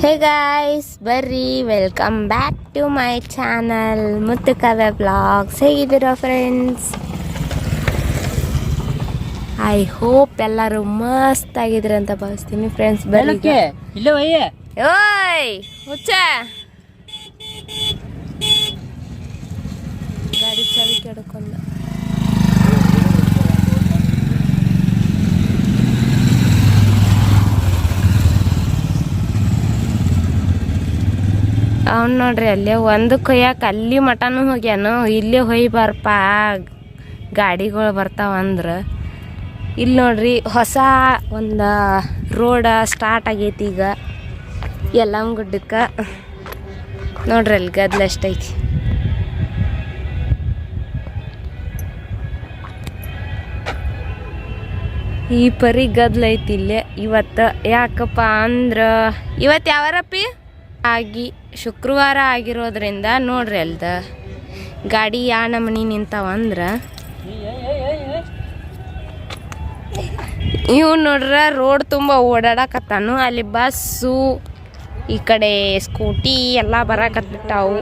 ಹೇ guys ಬರ್ರಿ welcome back to my channel Muthu Kavya blogs ಹೇಗಿದ್ದೀರಾ friends I hope ಎಲ್ಲರೂ ಮಸ್ತ್ ಆಗಿದ್ರೆ ಅಂತ ಭಾವಿಸ್ತೀನಿ ಫ್ರೆಂಡ್ಸ್ ಈಗ. ಇಲ್ಲ ಓಯ್ ಹುಚ್ಚ. ಗಾಡಿ ಚಾವಿ ಕೆಡ್ಕೊಂಡು. ಅವ್ನು ನೋಡ್ರಿ ಅಲ್ಲೇ ಒಂದು ಕೊಯ್ಯಾಕ ಅಲ್ಲಿ ಮಟನು ಹೋಗ್ಯಾನು, ಇಲ್ಲೇ ಹೊಯ್ ಬರ್ಪ. ಗಾಡಿಗಳು ಬರ್ತಾವ ಅಂದ್ರೆ. ಇಲ್ಲಿ ನೋಡ್ರಿ ಹೊಸ ಒಂದು ರೋಡ್ ಸ್ಟಾರ್ಟ್ ಆಗೈತಿ ಈಗ. ಯಲ್ಲಮ್ಮ ನೋಡ್ರಿ ಅಲ್ಲಿ ಗದ್ಲ ಈ ಪರಿ ಗದ್ಲ ಐತಿ ಇಲ್ಲೇ ಇವತ್ತು ಯಾಕಪ್ಪ ಅಂದ್ರೆ ಇವತ್ತು ಯಾವಾರಪ್ಪಿ? ಆಗಿ ಶುಕ್ರವಾರ ಆಗಿರೋದ್ರಿಂದ ನೋಡ್ರಿ ಅಲ್ದ. ಗಾಡಿ ಯಾ ನಮನಿ ನಿಂತಾವ ಅಂದ್ರೆ. ಇವ್ ನೋಡ್ರ ರೋಡ್ ತುಂಬ ಓಡಾಡಕತ್ತಾನು. ಅಲ್ಲಿ ಬಸ್ಸು, ಈ ಕಡೆ ಸ್ಕೂಟಿ ಎಲ್ಲ ಬರಾಕತ್ತಾವು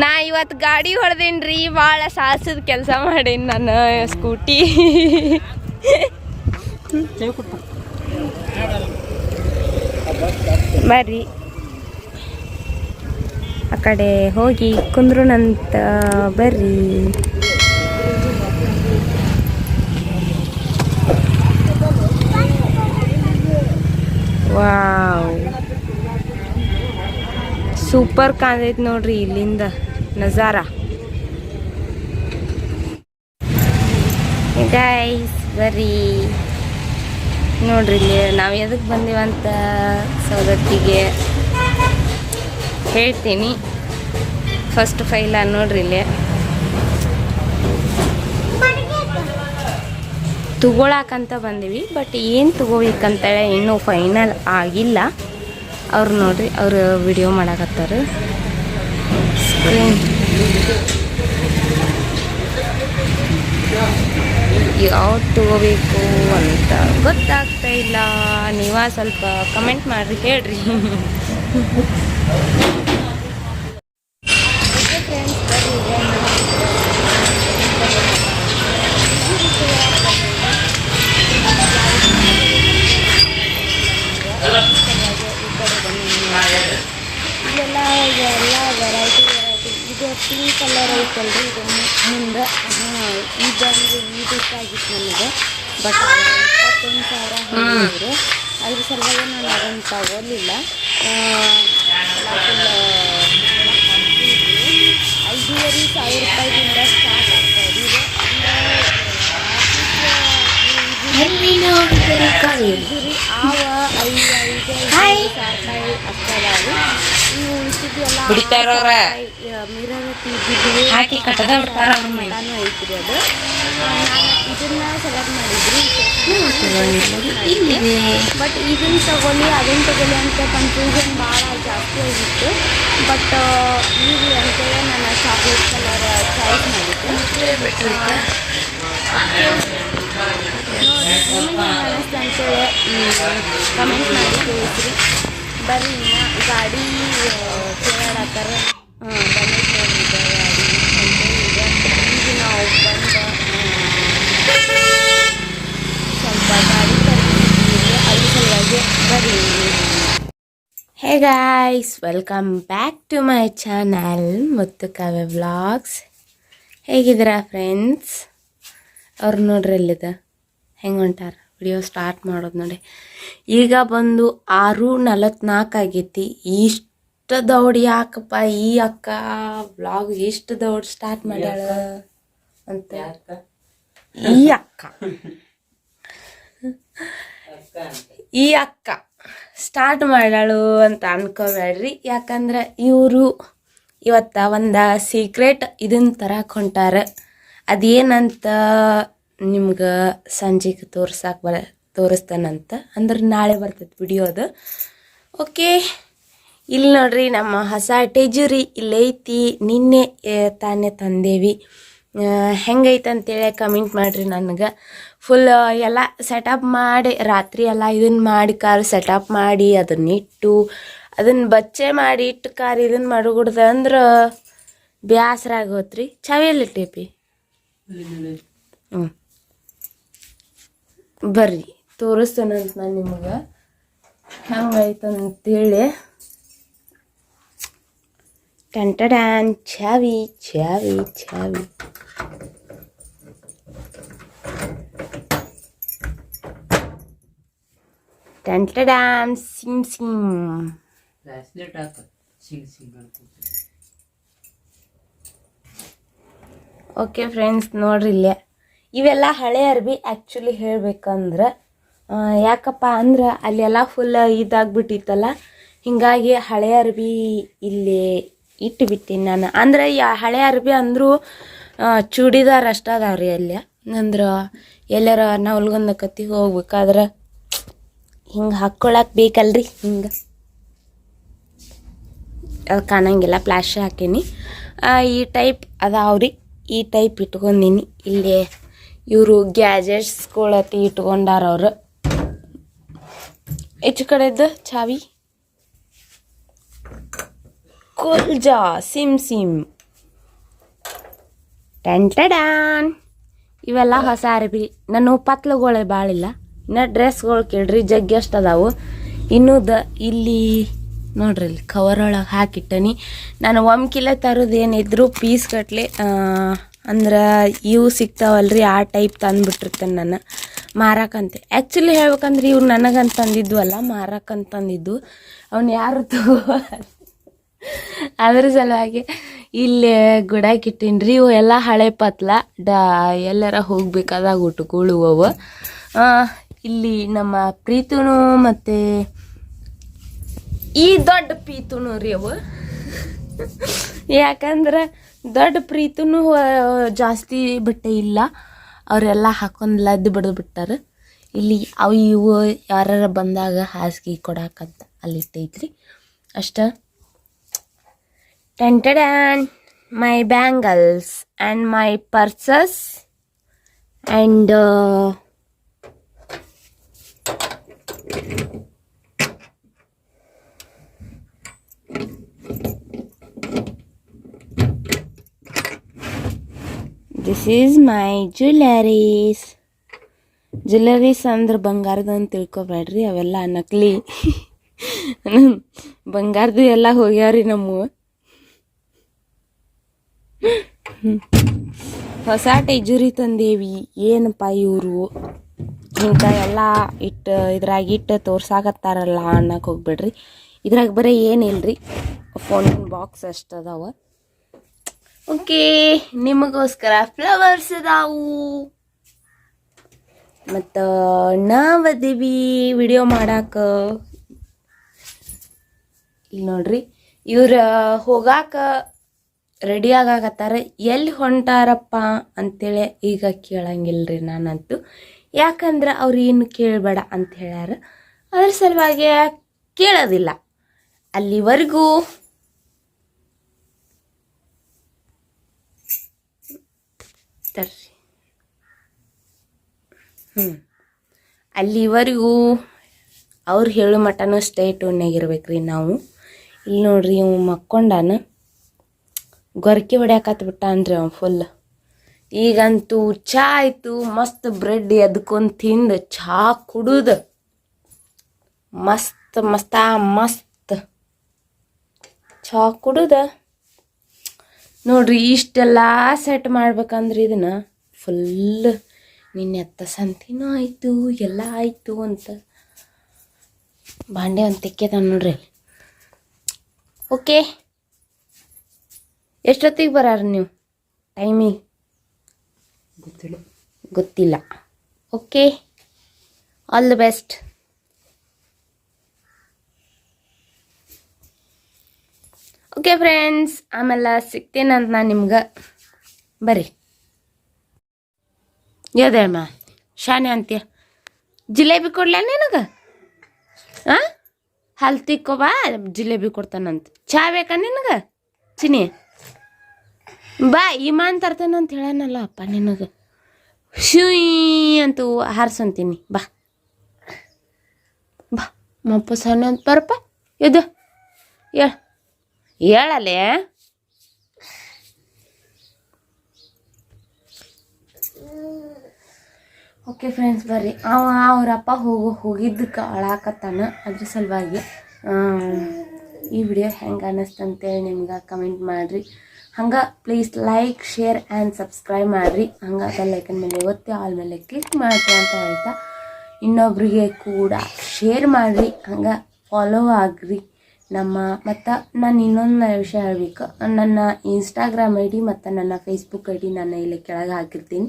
ನಾ ಇವತ್ತು ಗಾಡಿ ಹೊಡೆದೇನ್ರಿ, ಭಾಳ ಸಾಹಸದ ಕೆಲಸ ಮಾಡೇನಿ ನಾನು ಸ್ಕೂಟಿ. ಬರ್ರಿ. ಆ ಕಡೆ ಹೋಗಿ ಕುಂದ್ರುನಂತ, ಬರ್ರಿ. ಸೂಪರ್ ಕಾಣತೈತಿ ನೋಡ್ರಿ ಇಲ್ಲಿಂದ ನಜಾರ. ಗೈಸ್ ಬರ್ರಿ. ನೋಡ್ರಿ ಇಲ್ಲಿ ನಾವು ಎದಕ್ಕೆ ಬಂದಿವಂತ ಸೌದತ್ತಿಗೆ ಹೇಳ್ತೀನಿ. ಫಸ್ಟ್ ಫೈಲ ನೋಡ್ರಿ ಇಲ್ಲಿ. ತಗೊಳಕಂತ ಬಂದೀವಿ ಬಟ್ ಏನು ತಗೋಬೇಕಂತೇಳಿ ಇನ್ನೂ ಫೈನಲ್ ಆಗಿಲ್ಲ. ಅವ್ರು ನೋಡ್ರಿ, ಅವರು ವಿಡಿಯೋ ಮಾಡಾಕತ್ತಾರ. ಸ್ಕ್ರೀನ್ ಯಾವ್ದು ತಗೋಬೇಕು ಅಂತ ಗೊತ್ತಾಗ್ತಾ ಇಲ್ಲ. ನೀವ ಸ್ವಲ್ಪ ಕಮೆಂಟ್ ಮಾಡ್ರಿ, ಹೇಳ್ರಿ. ಪಿಂಕ್ ಕಲರ್ ಐತಲ್ರಿ, ಇದು ಮುಂದೆ. ಈ ಇದಂದ್ರೆ ಈ ಬೇಕಾಗಿತ್ತು ನನಗೆ ಬಟ್ ಇಪ್ಪತ್ತೊಂದು ಸಾವಿರ ಹೇಳಿದ್ರು. ಅದ್ರ ಸಲುವಾಗಿ ನಾನು ಅದನ್ನು ತಗೊಳ್ಳಿಲ್ಲ ಐದೂವರೆ ಸಾವಿರ ರೂಪಾಯಿದಿಂದ ಸ್ಟಾರ್ಟ್ ಆಗ್ತಾ ಇದೆ ಇದು ಇದ್ರಿ ಆವ ಐದು ಐದು ಐದು ಸಾವಿರ ರೂಪಾಯಿ ಅಷ್ಟದಾವು ನೀವು ಮಿರರ್ ಇದ್ದಿದ್ದು ಹಾಕಿ ಕಟ್ಟದ ಬಿಡ್ತಾರ ಅವ್ರ ಇದನ್ನ ಸೆಲೆಕ್ಟ್ ಮಾಡಿದ್ರಿ ಬಟ್ ಇದನ್ನ ತಗೊಳ್ಳಿ ಅದನ್ನ ತಗೊಳ್ಳಿ ಅಂತ ಕನ್ಫ್ಯೂಷನ್ ಭಾಳ ಜಾಸ್ತಿ ಆಗಿತ್ತು ಬಟ್ ಈಗ ಅಂತೇಳಿ ನಾನು ಚಾಕ್ಲೇಟ್ ಕಲರ್ ಚಾಯ್ಸ್ ಮಾಡಿದ್ದೆ ಅಂತೇಳಿ ಕಮೆಂಟ್ ಮಾಡಿ ತಿಳಿಸ್ರಿ ಬರ್ರಿ ಗಾಡಿ ಬಂದು ಸ್ವಲ್ಪ hey guys welcome back to my channel Muthu Kavya vlogs ಹೇಗಿದ್ದೀರಾ ಫ್ರೆಂಡ್ಸ್ ಅವ್ರು ನೋಡ್ರಿ ಎಲ್ಲಿದೆ? ಹೆಂಗೆ ಹೊಂಟಾರ? ವಿಡಿಯೋ ಸ್ಟಾರ್ಟ್ ಮಾಡೋದು ನೋಡಿ. ಈಗ ಬಂದು ಆರು ನಲವತ್ನಾಲ್ಕು ಆಗೈತಿ. ಇಷ್ಟು ದೌಡ್ ಯಾಕಪ್ಪ ಈ ಅಕ್ಕ ಬ್ಲಾಗ್ ಎಷ್ಟು ದೌಡ್ ಸ್ಟಾರ್ಟ್ ಮಾಡ್ಯಾಳ ಅಂತ. ಈ ಅಕ್ಕ? ಈ ಅಕ್ಕ. ಸ್ಟಾರ್ಟ್ ಮಾಡ್ಯಾಳು ಅಂತ ಅನ್ಕೋಬೇಡ್ರಿ ಯಾಕಂದ್ರೆ ಇವರು ಇವತ್ತ ಒಂದು ಸೀಕ್ರೆಟ್ ಇದನ್ನ ತರಕ್ಕೆ ಹೊಂಟಾರ ಅದೇನಂತ ನಿಮ್ಗೆ ಸಂಜೆಗೆ ತೋರ್ಸಕ್ಕೆ ಬರ ತೋರಿಸ್ತಾನಂತ. ಅಂದ್ರೆ ನಾಳೆ ಬರ್ತೈತೆ ವಿಡಿಯೋದು ಓಕೆ ಇಲ್ಲಿ ನೋಡ್ರಿ ನಮ್ಮ ಹೊಸ ಟೆಜುರಿ ಇಲ್ಲೈತಿ ನಿನ್ನೆ ತಾನೇ ತಂದೇವಿ. ಆ, ಹೆಂಗೈತೆ ಅಂತೇಳಿ ಕಮೆಂಟ್ ಮಾಡಿರಿ ನನಗೆ. ಫುಲ್ ಎಲ್ಲ ಸೆಟಪ್ ಮಾಡಿ ರಾತ್ರಿ ಎಲ್ಲ ಇದನ್ನು ಮಾಡಿ ಕಾರ್ ಸೆಟಪ್ ಮಾಡಿ ಅದನ್ನ ಇಟ್ಟು ಅದನ್ನು ಬಚ್ಚೆ ಮಾಡಿ ಇಟ್ಟು ಕಾರ್ ಇದನ್ನು ಮಾಡಿಕೊಡ್ದೆ ಅಂದ್ರೆ ಬೇಸರ ಆಗೋತ್ರಿ. ಚಾವಿಯಲ್ಲಿ ಟೇಪಿ ಹ್ಞೂ ಬರ್ರಿ ತೋರಿಸ್ತೇನಂತ ನಾನು ನಿಮಗೆ. ಹೆಂಗೈತಂತೇಳಿ ಟಂಟಡ್ಯಾನ್ ಚಾವಿ ಛಾವಿ ಚಾವಿ ಟಂಟಡ್ಯಾನ್ ಸಿಮ್ ಸಿಮ್ ಓಕೆ ಫ್ರೆಂಡ್ಸ್ ನೋಡ್ರಿ ಇಲ್ಲೇ. ಇವೆಲ್ಲ ಹಳೆ ಅರ್ಬಿ ಆ್ಯಕ್ಚುಲಿ ಹೇಳ್ಬೇಕಂದ್ರೆ ಯಾಕಪ್ಪ ಅಂದ್ರೆ ಅಲ್ಲೆಲ್ಲ ಫುಲ್ ಇದಾಗ್ಬಿಟ್ಟಿತ್ತಲ್ಲ. ಹೀಗಾಗಿ ಹಳೆ ಅರ್ಬಿ ಇಲ್ಲಿ ಇಟ್ಟುಬಿಟ್ಟಿನಿ ನಾನು. ಅಂದ್ರೆ ಯಾ ಹಳೆ ಅರ್ಬಿ ಅಂದರೂ ಚೂಡಿದಾರ್ ಅಷ್ಟ ರೀ ಅಲ್ಲಿ. ಅಂದ್ರೆ ಎಲ್ಲಾರ ಉಲ್ಗೊಂದ ಕತ್ತಿಗೆ ಹೋಗ್ಬೇಕಾದ್ರೆ ಹಿಂಗೆ ಹಾಕ್ಕೊಳಕ್ ಬೇಕಲ್ರಿ ಹಿಂಗೆ. ಅದು ಕಾಣಂಗಿಲ್ಲ ಪ್ಲಾಶ್ ಹಾಕೀನಿ. ಈ ಟೈಪ್ ಅದಾವ್ರಿ. ಈ ಟೈಪ್ ಇಟ್ಕೊಂಡಿನಿ. ಇಲ್ಲಿ ಇವರು ಗ್ಯಾಜೆಟ್ಸ್ಗಳತಿ ಇಟ್ಕೊಂಡಾರ ಹೆಚ್ಚು ಈಚೆ ಕಡೆದ್ದು ಚಾವಿ. ಕುಲ್ಜಾ ಸಿಮ್ ಸಿಮ್. ಟೆಂಟಡಾನ್ ಇವೆಲ್ಲ ಹೊಸ ಅರಬಿ. ನಾನು ಪತ್ಲುಗಳೇ ಭಾಳಿಲ್ಲ ಇನ್ನು ಡ್ರೆಸ್ಗಳು ಕೇಳ್ರಿ, ಜಗ್ಗಿ ಅಷ್ಟು ಅದಾವು ಇನ್ನೂದ ಇಲ್ಲಿ, ನೋಡ್ರಿ ಇಲ್ಲಿ ಕವರ್ ಒಳಗೆ ಹಾಕಿಟ್ಟನಿ. ನಾನು ಒಮ್ಕಿಲೆ ತರೋದು ಏನಿದ್ರು ಪೀಸ್ ಗಟ್ಲೆ ಅಂದ್ರೆ ಇವು ಸಿಗ್ತಾವಲ್ರಿ, ಆ ಟೈಪ್ ತಂದುಬಿಟ್ಟಿರ್ತೇನೆ ನಾನು. ಮಾರಕ್ಕಂತೆ ಆ್ಯಕ್ಚುಲಿ ಹೇಳ್ಬೇಕಂದ್ರೆ ಇವ್ರು ನನಗಂತ ಅಲ್ಲ ಮಾರಾಕಂತಂದಿದ್ದು. ಅವ್ನು ಯಾರು ತಗೋ ಅದ್ರ ಸಲುವಾಗಿ ಇಲ್ಲಿ ರೀ, ಇವು ಎಲ್ಲ ಹಳೆ ಪತ್ಲ. ಡ, ಎಲ್ಲರ ಹೋಗ್ಬೇಕಾದಾಗ ಉಟ್ಕೊಳ್ಳುವವು ಇಲ್ಲಿ ನಮ್ಮ ಪ್ರೀತುನು ಮತ್ತು ಈ ದೊಡ್ಡ ಪ್ರೀತುನು ರೀ ಅವು. ಯಾಕಂದ್ರೆ ದೊಡ್ಡ ಪ್ರೀತುನು ಜಾಸ್ತಿ ಬಟ್ಟೆ ಇಲ್ಲ. ಅವರೆಲ್ಲ ಹಾಕೊಂಡು ಲದ್ದು ಬಡ್ದು ಬಿಟ್ಟಾರೆ. ಇಲ್ಲಿ ಅವು ಇವು ಯಾರ ಬಂದಾಗ ಹಾಸಿಗೆ ಕೊಡಾಕಂತ ಅಲ್ಲಿ ಇಟ್ಟೈತ್ರಿ ಅಷ್ಟ My bangles and my purses and uh, this is my jewelries. Jewelries ಅಂದ್ರೆ ಬಂಗಾರದ ಅಂತ ತಿಳ್ಕೊಬೇಡ್ರಿ ಅವೆಲ್ಲ ನಕಲಿ ಬಂಗಾರದು ಎಲ್ಲ ಹೋಗ್ಯಾವ್ರಿ ನಮ್ಮವು ಹೊಸ ಟೆಜುರಿ ತಂದೇವಿ. ಏನಪ್ಪ ಇವರು? ಇಂಥ ಎಲ್ಲ ಇಟ್ಟು, ಇದ್ರಾಗ ಇಟ್ಟು ತೋರ್ಸಾಕತ್ತಾರಲ್ಲ ಅನ್ನಕ್ಕೆ ಹೋಗ್ಬೇಡ್ರಿ. ಇದ್ರಾಗ ಬರೀ ಏನಿಲ್ರಿ? ಫೋನ್ ಬಾಕ್ಸ್ ಅಷ್ಟು ಅದಾವ. ಓಕೆ ನಿಮಗೋಸ್ಕರ ಫ್ಲವರ್ಸ್ ಅದಾವು. ಮತ್ತು ನಾವದೀವಿ ವಿಡಿಯೋ ಮಾಡಾಕ. ಇಲ್ಲಿ ನೋಡ್ರಿ, ಇವ್ರ ಹೋಗಾಕ ರೆಡಿ ಆಗಾಕತ್ತಾರ. ಎಲ್ಲಿ ಹೊಂಟಾರಪ್ಪ ಅಂತೇಳಿ ಈಗ ಕೇಳಂಗಿಲ್ರಿ ನಾನಂತೂ. ಯಾಕಂದ್ರೆ ಅವ್ರು ಏನು ಕೇಳಬೇಡ ಅಂತ ಹೇಳ್ಯಾರ. ಅದ್ರ ಸಲುವಾಗಿ ಕೇಳೋದಿಲ್ಲ. ಅಲ್ಲಿವರೆಗೂ ತರ್ರಿ. ಹ್ಞೂ ಅಲ್ಲಿವರೆಗೂ ಅವ್ರು ಹೇಳೋ ಮಟನೂ ಸ್ಟೇ ರೀ ನಾವು. ಇಲ್ಲಿ ನೋಡ್ರಿ ಇವ್ ಮಕ್ಕೊಂಡಾನ. ಗೊರಕೆ ಹೊಡ್ಯಾಕತ್ ಬಿಟ್ಟಾನ್ರಿ ಅವ ಫುಲ್ ಈಗಂತೂ ಚಾ ಆಯ್ತು, ಮಸ್ತ್ ಬ್ರೆಡ್ ಎದ್ಕೊಂಡ್ ತಿಂದು ಚಾ ಕುಡುದು. ಮಸ್ತ್, ಮಸ್ತ, ಮಸ್ತ್. ಚಾ ಕುಡುದ? ನೋಡ್ರಿ, ಇಷ್ಟೆಲ್ಲ ಸೆಟ್ ಮಾಡ್ಬೇಕಂದ್ರೆ ಇದನ್ನ ಫುಲ್ ನಿನ್ನೆ ಎತ್ತ ಸಂತಿನೂ ಆಯಿತು, ಎಲ್ಲ ಆಯಿತು ಅಂತ. ಬಾಂಡೆ ಒಂದು ತೆಕ್ಕೆದ ನೋಡ್ರಿ. ಓಕೆ ಎಷ್ಟೊತ್ತಿಗೆ ಬರಾರ ನೀವು? ಟೈಮಿಗೆ? ಗೊತ್ತಿಲ್ಲ. ಗೊತ್ತಿಲ್ಲ. Okay. All the best. Okay friends ಆಮೇಲೆ ಸಿಗ್ತೇನಂತ ನಾನು ನಿಮ್ಗೆ. ಬರ್ರಿ. ಯಾವ್ದೇಮ್ಮ ಶಾನೆ ಅಂತೀಯ. ಜಿಲೇಬಿ ಕೊಡ್ಲ ನಿನಗೆ? ಹಾಂ ಹಲ್ ತಿಕ್ಕೋಬಾ ಜಿಲೇಬಿ ಕೊಡ್ತಾನಂತ. ಚಾ ಬೇಕಾ ನಿನಗೆ? ಚಿನಿ ಬಾ ಇಮಾನ್ ಅಂತ ಹೇಳನಲ್ಲ ಅಪ್ಪ ನಿನಗೆ. ಶೂಯ್ ಅಂತ ಹಾರ್ಸಂತೀನಿ. ಬಾ. ಬಾ, ಮಪ್ಪ ಸಣ್ಣ ಅಂತ ಬರಪ್ಪ ಇದು ಹೇಳ. ಹೇಳಲೇ? ಓಕೆ ಫ್ರೆಂಡ್ಸ್, ಬರ್ರಿ. ಅವ, ಅವರಪ್ಪ ಹೋಗು, ಹೋಗಿದ್ದಕ್ಕೆ ಅಳಾಕತ್ತಾನ. ಅದ್ರ ಸಲುವಾಗಿ ಈ ವಿಡಿಯೋ ಹೆಂಗೆ ಅನ್ನಿಸ್ತಂತೇಳಿ ನಿಮ್ಗೆ ಕಮೆಂಟ್ ಮಾಡಿರಿ. ಹಂಗೆ please like share and subscribe ಮಾಡಿರಿ. ಹಂಗೆ ಬೆಲ್ಲೈಕನ್ ಮೇಲೆ ಒತ್ತಿ ಆಲ್ ಮೇಲೆ ಕ್ಲಿಕ್ ಮಾಡಿರಿ ಅಂತ ಹೇಳ್ತಾ ಇನ್ನೊಬ್ರಿಗೆ ಕೂಡ ಶೇರ್ ಮಾಡಿರಿ. ಹಂಗೆ ಫಾಲೋ ಆಗ್ರಿ. ನಮ್ಮ, ಮತ್ತು ನಾನು ಇನ್ನೊಂದು ವಿಷಯ ಹೇಳಬೇಕು. ನನ್ನ ಇನ್ಸ್ಟಾಗ್ರಾಮ್ ಐ ಡಿ ಮತ್ತು ನನ್ನ ಫೇಸ್ಬುಕ್ ಐ ಡಿ ನಾನು ಇಲ್ಲಿ ಕೆಳಗೆ ಹಾಕಿರ್ತೀನಿ.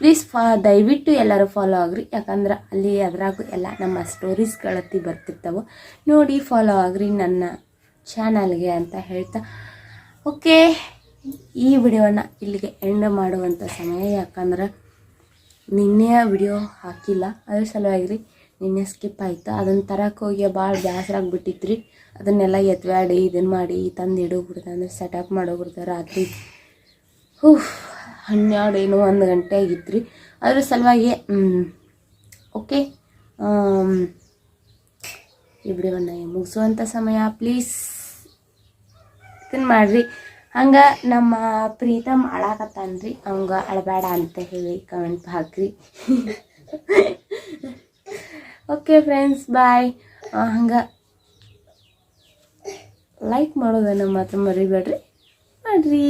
ಪ್ಲೀಸ್ ಫಾ ದಯವಿಟ್ಟು ಎಲ್ಲರೂ ಫಾಲೋ ಆಗ್ರಿ. ಯಾಕಂದ್ರೆ ಅಲ್ಲಿ ಅದ್ರಾಗೂ ಎಲ್ಲ ನಮ್ಮ ಸ್ಟೋರೀಸ್ಗಳತ್ತಿ ಬರ್ತಿರ್ತಾವೆ. ನೋಡಿ ಫಾಲೋ ಆಗ್ರಿ ನನ್ನ ಚಾನಲ್ಗೆ ಅಂತ ಹೇಳ್ತಾ. ಓಕೆ ಈ ವಿಡಿಯೋನ ಇಲ್ಲಿಗೆ ಎಂಡ್ ಮಾಡುವಂಥ ಸಮಯ. ಯಾಕಂದ್ರೆ ನಿನ್ನೆ ವಿಡಿಯೋ ಹಾಕಿಲ್ಲ. ಅದ್ರ ಸಲುವಾಗಿ ರೀ ನಿನ್ನೆ ಸ್ಕಿಪ್ ಆಯಿತು. ಅದನ್ನು ತರಕ್ಕೆ ಹೋಗಿ ಭಾಳ ಬೇಸರಾಗ್ಬಿಟ್ಟಿತ್ತು ರೀ ಅದನ್ನೆಲ್ಲ ಎತ್ವಾಡಿ ಇದನ್ನು ಮಾಡಿ, ತಂದು ಇಡೋಗ್ಬಿಡ್ತ ಅಂದರೆ ಸೆಟಪ್ ಮಾಡೋಗ್ಬಿಡ್ತ ರಾತ್ರಿ ಹೂ ಹನ್ನೆರಡು ಏನೋ ಒಂದು ಗಂಟೆ ಆಗಿತ್ತು ರೀ ಅದ್ರ ಸಲುವಾಗಿ ಓಕೆ ಈ ವಿಡಿಯೋನ ಮುಗಿಸುವಂಥ ಸಮಯ. ಪ್ಲೀಸ್ ಇದನ್ನು ಮಾಡಿರಿ. ಹಂಗೆ ನಮ್ಮ ಪ್ರೀತಮ್ ಅಳಾಕತ್ತಾನ್ರಿ. ಅವಂಗ ಅಳಬೇಡ ಅಂತ ಹೇಳಿ ಕಮೆಂಟ್ ಹಾಕ್ರಿ. ಓಕೆ ಫ್ರೆಂಡ್ಸ್ ಬಾಯ್ ಹಂಗೆ ಲೈಕ್ ಮಾಡೋದನ್ನು ಮಾತ್ರ ಮರಿಬೇಡ್ರಿ. ಮಾಡ್ರಿ.